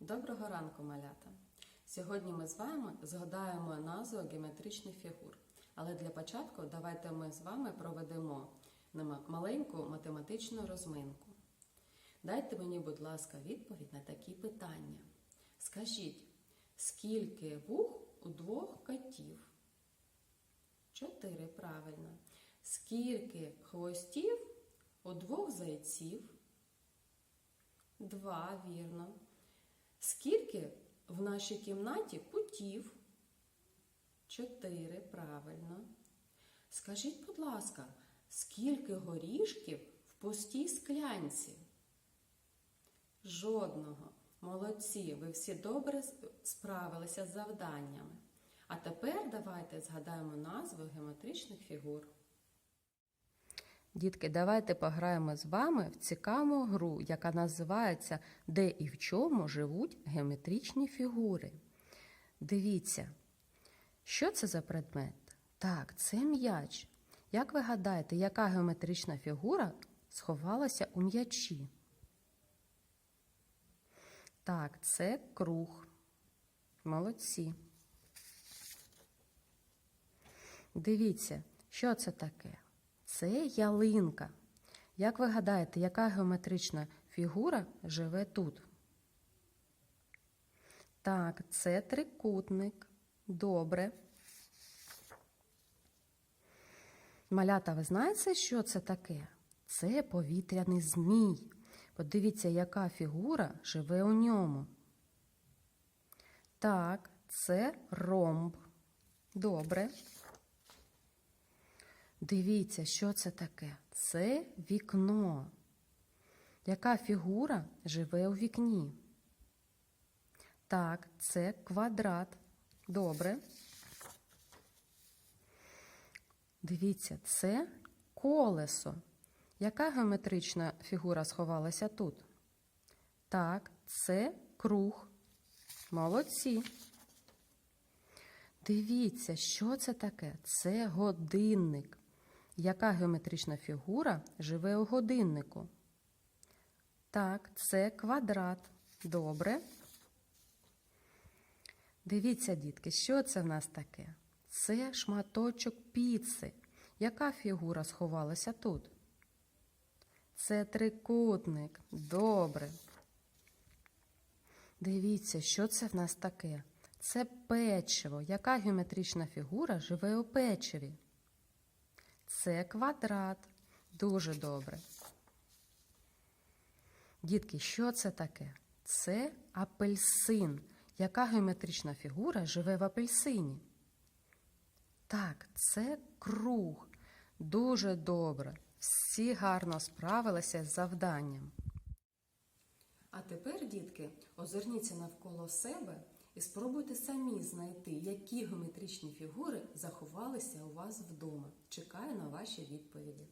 Доброго ранку, малята! Сьогодні ми з вами згадаємо назву геометричних фігур. Але для початку давайте ми з вами проведемо маленьку математичну розминку. Дайте мені, будь ласка, відповідь на такі питання. Скажіть, скільки вух у двох котів? Чотири, правильно. Скільки хвостів у двох зайців? Два, вірно. Скільки в нашій кімнаті кутів? Чотири, правильно. Скажіть, будь ласка, скільки горішків в пустій склянці? Жодного. Молодці, ви всі добре справилися з завданнями. А тепер давайте згадаємо назви геометричних фігур. Дітки, давайте пограємо з вами в цікаву гру, яка називається Де і в чому живуть геометричні фігури. Дивіться, що це за предмет? Так, це м'яч. Як ви гадаєте, яка геометрична фігура сховалася у м'ячі? Так, це круг. Молодці. Дивіться, що це таке? Це ялинка. Як ви гадаєте, яка геометрична фігура живе тут? Так, це трикутник. Добре. Малята, ви знаєте, що це таке? Це повітряний змій. Подивіться, яка фігура живе у ньому. Так, це ромб. Добре. Дивіться, що це таке? Це вікно. Яка фігура живе у вікні? Так, це квадрат. Добре. Дивіться, це колесо. Яка геометрична фігура сховалася тут? Так, це круг. Молодці. Дивіться, що це таке? Це годинник. Яка геометрична фігура живе у годиннику? Так, це квадрат. Добре. Дивіться, дітки, що це в нас таке? Це шматочок піци. Яка фігура сховалася тут? Це трикутник. Добре. Дивіться, що це в нас таке? Це печиво. Яка геометрична фігура живе у печиві? Це квадрат. Дуже добре. Дітки, що це таке? Це апельсин. Яка геометрична фігура живе в апельсині? Так, це круг. Дуже добре. Всі гарно справилися з завданням. А тепер, дітки, озирніться навколо себе і спробуйте самі знайти, які геометричні фігури заховалися у вас вдома. Чекаю на ваші відповіді.